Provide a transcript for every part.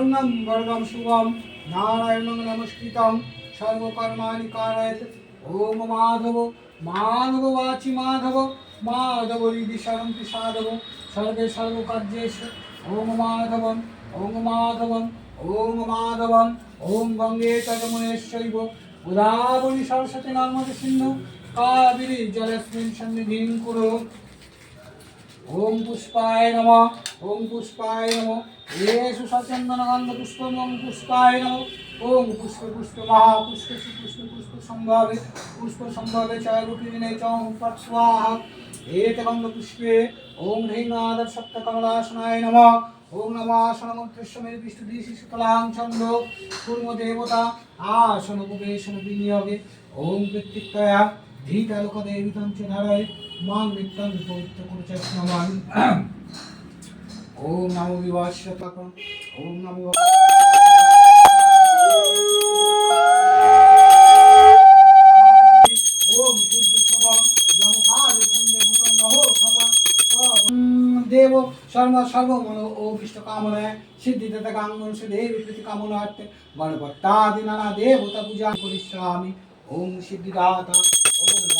বর্ণম বর্গম শুভম, নারায়ণং নমস্কৃতম, সর্বকর্মাণি কারয়েত। ওম মাধব মাধব বাচি মাধব মাধব হৃদি সরন্তি সাধব, সর্বে সর্বকার্যেষু। ওম মাধবম ওম মাধবম ওম মাধবম, ওম গঙ্গে তজমুনেশ্বৈব উদাবরী সরস্বতী নর্মদে সিন্ধু, কাবেরী জলস্মিন সন্নিধিং কুরু। ওম পুষ্পায় নম, ওম পুষ্পায় নম। येषु सचन्दनगन्ध पुष्पम् ॐ पुष्पाय नमः ॐ पुष्प पुष्प महापुष्प पुष्प पुष्प सम्भावे पुष्प सम्भावे च रुकिने च ॐ फट् स्वाहा एतगन्ध पुष्पे ॐ ह्रीं सप्तकमलासनाय नमः ॐ नमासनमुद्दृश्यमे विष्णुदिशि सुतलां छन्द कुर्मदेवता आसनोपवेशन विनियोगे ॐ कृत्तिक्तया धीतलोकदेवितं च धरय मां नित्यं पवित्रकुरुच ওম নমো বিভাষ্য ওম নমো দেব সর্ব সর্বমন অভীষ্ট কামনায় সিদ্ধিদাতা কাঙ্গন সিদ্ধে বিকৃতি কামনার্থে বড় ভট্টাদি নানা দেবতা পূজা করিষ্যামি ওম সিদ্ধিদাতা, ওম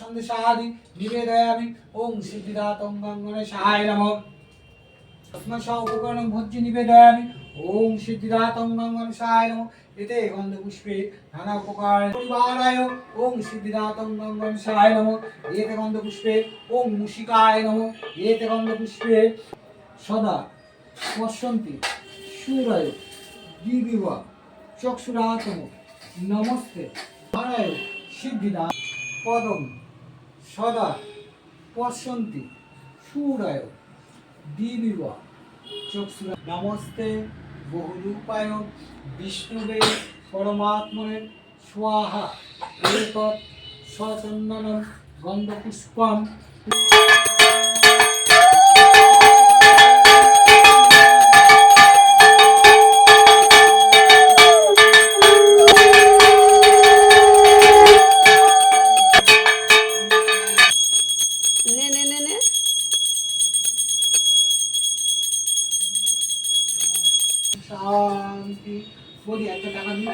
সন্দেশাদি নিবেদয়ামি। ওং সিদ্ধিদাতং গঙ্গণেশায় নমঃ। তস্মৎ উপকরণং ভোজ্য নিবেদয়ামি। ওম সিদ্ধিদাতং গঙ্গণেশায় নমঃ। এতে গন্ধপুষ্পে নানা উপকার পরিবারায়। ওম সিদ্ধিদাতং গঙ্গণেশায় নমঃ। এতে গন্ধপুষ্পে ওম মুশিকায় নমঃ। এতে গন্ধপুষ্পে সদা পশ্যন্তি সুরায় দিবিবা চক্ষুরাতম। নমস্তে। সিদ্ধিদা পদম। সদা পশন্তি সুরায় দিবিবা চক্ষুরা। নমস্তে বহুরূপায় বিষ্ণুবে পরমাত্মনে স্বাহা। এতৎ সচন্দন গন্ধপুষ্পম। শান্তি বলি একটা টাকা দিন